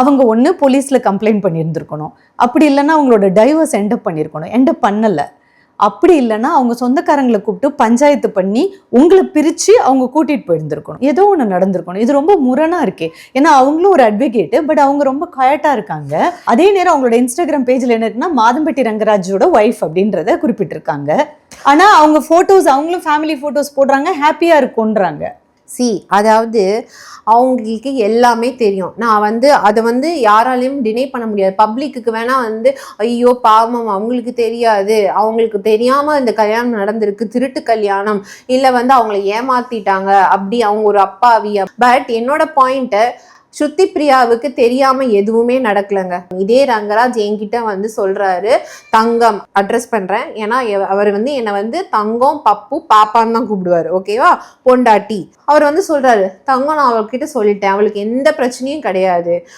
அவங்க ஒன்று போலீஸில் கம்ப்ளைண்ட் பண்ணியிருந்துருக்கணும். அப்படி இல்லைன்னா அவங்களோட டைவர்ஸ் என்டப் பண்ணியிருக்கணும். என்டப் பண்ணலை. அப்படி இல்லைன்னா அவங்க சொந்தக்காரங்களை கூப்பிட்டு பஞ்சாயத்து பண்ணி உங்களை பிரித்து அவங்க கூட்டிகிட்டு போயிருந்திருக்கணும். ஏதோ ஒன்று நடந்திருக்கணும். இது ரொம்ப முரணாக இருக்கே. ஏன்னா அவங்களும் ஒரு அட்வொகேட்டு பட் அவங்க ரொம்ப கயட்டாக இருக்காங்க. அதே நேரம் அவங்களோட இன்ஸ்டாகிராம் பேஜில் என்ன இருக்குன்னா மாதம்பட்டி ரங்கராஜோட ஒய்ஃப் அப்படின்றத குறிப்பிட்டிருக்காங்க. ஆனால் அவங்க ஃபோட்டோஸ் அவங்களும் ஃபேமிலி ஃபோட்டோஸ் போடுறாங்க ஹாப்பியாக இருக்குன்றாங்க சி அதாவது அவங்களுக்கு எல்லாமே தெரியும். நான் வந்து அதை வந்து யாராலையும் டினை பண்ண முடியாது. பப்ளிக்கு வேணால் வந்து ஐயோ பாவம் அவங்களுக்கு தெரியாது. அவங்களுக்கு தெரியாமல் இந்த கல்யாணம் நடந்திருக்கு திருட்டு கல்யாணம். இல்லை வந்து அவங்கள ஏமாத்திட்டாங்க அப்படி அவங்க ஒரு அப்பாவி. பட் என்னோட பாயிண்ட்டை ஸ்ருதி பிரியாவுக்கு தெரியாம எதுவுமே நடக்கலங்க. இதே ரங்கராஜ் என்கிட்ட வந்து சொல்றாரு தங்கம் அட்ரஸ் பண்றேன். ஏன்னா அவர் வந்து என்னை வந்து தங்கம் பப்பு பாப்பான்னு தான் கூப்பிடுவாரு ஓகேவா? பொண்டாட்டி. அவர் வந்து சொல்றாரு தங்கம் நான் அவர்கிட்ட சொல்லிட்டேன். அவளுக்கு எந்த பிரச்சனையும் கிடையாது.